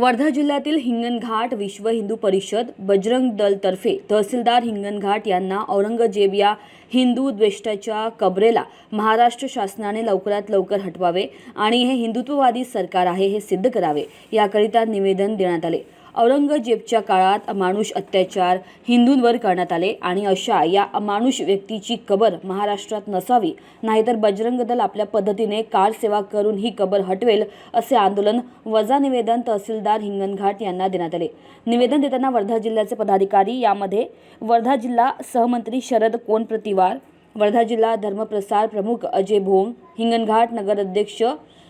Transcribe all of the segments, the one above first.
वर्धा जिल्ह्यातील हिंगणघाट विश्व हिंदू परिषद बजरंग दलतर्फे तहसीलदार हिंगणघाट यांना औरंगजेब या हिंदू द्वेष्टाच्या कबरेला महाराष्ट्र शासनाने लवकरात लवकर हटवावे आणि हे हिंदुत्ववादी सरकार आहे हे सिद्ध करावे याकरिता निवेदन देण्यात आले. औरंगजेबच्या काळात अमानुष अत्याचार हिंदूंवर करण्यात आले आणि अशा या अमानुष व्यक्तीची कबर महाराष्ट्रात नसावी नाहीतर बजरंग दल आपल्या पद्धतीने कारसेवा करून ही कबर हटवेल असे आंदोलन वजा निवेदन तहसीलदार हिंगणघाट यांना देण्यात आले. निवेदन देताना वर्धा जिल्ह्याचे पदाधिकारी यामध्ये वर्धा जिल्हा सहमंत्री शरद कोणप्रतिवार वर्धा जिल्हा धर्मप्रसार प्रमुख अजय भोंग हिंगणघाट नगराध्यक्ष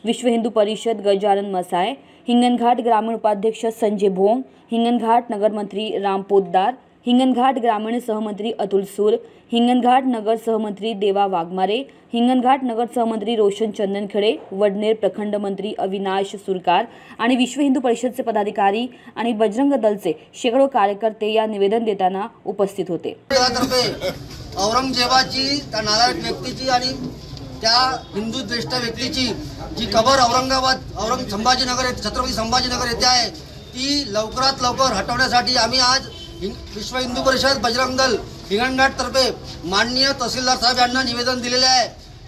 विश्व हिंदू परिषद गजानन मसाय हिंगणघाट ग्रामीण उपाध्यक्ष संजय भोंग हिंगणघाट नगरमंत्री राम पोद्दार हिंगणघाट ग्रामीण सहमंत्री अतुल सूर हिंगणघाट नगर सहमंत्री देवा वाघमारे हिंगणघाट नगर सहमंत्री रोशन चंदनखेडे वडनेर प्रखंड मंत्री अविनाश सुरकार आणि विश्व हिंदू परिषदचे पदाधिकारी आणि बजरंग दलचे शेकडो कार्यकर्ते या निवेदन देताना उपस्थित होते. औरंगजेबाची त्या नालायक व्यक्तीची आणि त्या हिंदू व्यक्तीची जी कबर औरंगाबाद औरंग संभाजीनगर येथे छत्रपती संभाजीनगर येथे आहे ती लवकरात लवकर हटवण्यासाठी आम्ही आज विश्व हिंदू परिषद बजरंग दल हिंगणघाटतर्फे माननीय तहसीलदार साहेब यांना निवेदन दिलेले आहे.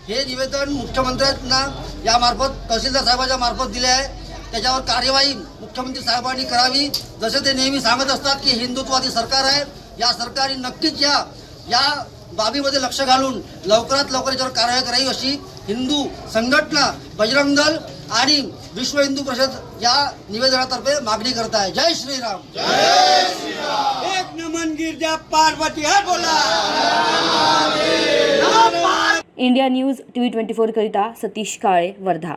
हे निवेदन मुख्यमंत्र्यांना यामार्फत तहसीलदार साहेबांच्या मार्फत दिले आहे. त्याच्यावर कार्यवाही मुख्यमंत्री साहेबांनी करावी. जसे ते नेहमी सांगत असतात की हिंदुत्ववादी सरकार आहे. या सरकारने नक्कीच या या बाबीमध्ये लक्ष घालून लवकरात लवकर याच्यावर कारवाई करावी अशी हिंदू संघटना बजरंग दल आणि विश्व हिंदू परिषद या निवेदनातर्फे मागणी करत आहे. जय श्रीराम. एक नमन गिरजा पार्वती है बोला. India news T V twenty फोरकरिता Satish Kale Wardha.